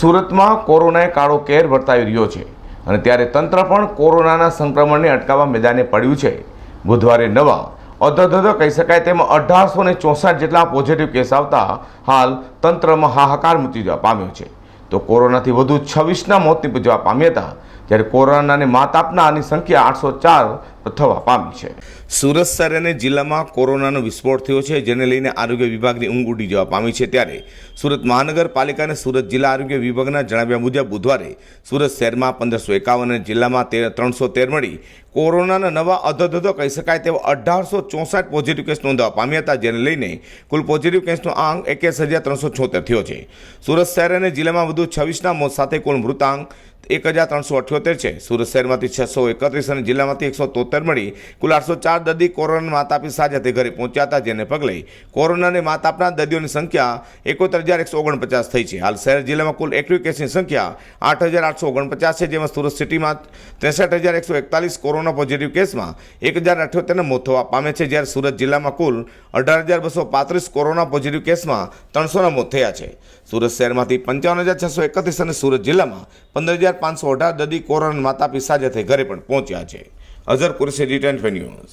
સુરતમાં કોરોનાએ કાળો કેર વર્તાવી રહ્યો છે અને ત્યારે તંત્ર પણ કોરોનાના સંક્રમણને અટકાવવા મેદાને પડ્યું છે. બુધવારે નવા અધધધ કહી શકાય તેમ અઢારસો ને ચોસઠ જેટલા પોઝિટિવ કેસ આવતા હાલ તંત્રમાં હાહાકાર મૂકી જવા પામ્યો છે. તો કોરોનાથી વધુ છવ્વીસના મોત નીપજવા પામ્યા હતા. જ્યારે કોરોનાને માત આપનારની સંખ્યા આઠસો ચાર થવા પામી છે. સુરત શહેર અને જિલ્લામાં કોરોનાનો વિસ્ફોટ થયો છે, જેને લઈને આરોગ્ય વિભાગની ઊંઘ ઉડી જવા પામી છે. ત્યારે સુરત મહાનગરપાલિકા અને સુરત જિલ્લા આરોગ્ય વિભાગના જણાવ્યા મુજબ બુધવારે સુરત શહેરમાં પંદરસો એકાવન અને જિલ્લામાં તેર, ત્રણસો તેર મળી કોરોનાના નવા અધધધો કહી શકાય તેવા અઢારસો ચોસઠ પોઝિટિવ કેસ નોંધવા પામ્યા હતા, જેને લઈને કુલ પોઝિટિવ કેસનો આંક એકેસ હજાર ત્રણસો છોતેર થયો છે. સુરત શહેર અને જિલ્લામાં વધુ છવ્વીસના મોત સાથે કુલ મૃતાંક એક હજાર ત્રણસો અઠ્યોતેર છે. સુરત શહેરમાંથી છસો એકત્રીસ અને જિલ્લામાંથી એકસો તોતેર મળી કુલ આઠસો ચાર દર્દી કોરોના માતાપી સાજા ઘરે પહોંચ્યા હતા, જેને પગલે કોરોનાને માત આપનાર દર્દીઓની સંખ્યા એકોતેર હજાર એકસો ઓગણપચાસ થઈ છે. હાલ શહેર જિલ્લામાં કુલ એક્ટિવ કેસની સંખ્યા આઠ હજાર આઠસો ઓગણપચાસ છે, જેમાં સુરત સિટીમાં ત્રેસઠ હજાર એકસો એકતાલીસ કોરોના પોઝિટિવ કેસમાં એક હજાર અઠ્યોતેરના મોત થવા પામે છે, જ્યારે સુરત જિલ્લામાં કુલ અઢાર હજાર બસો પાંત્રીસ કોરોના પોઝિટિવ કેસમાં ત્રણસોના મોત થયા છે. સુરત શહેરમાંથી પંચાવન હજાર છસો એકત્રીસ અને સુરત જિલ્લામાં પંદર હજાર પાંચસો અઢાર દર્દી કોરોના માતા પિતા સાજા થઈ ઘરે પણ પહોંચ્યા છે. Azhar Qureshi return news.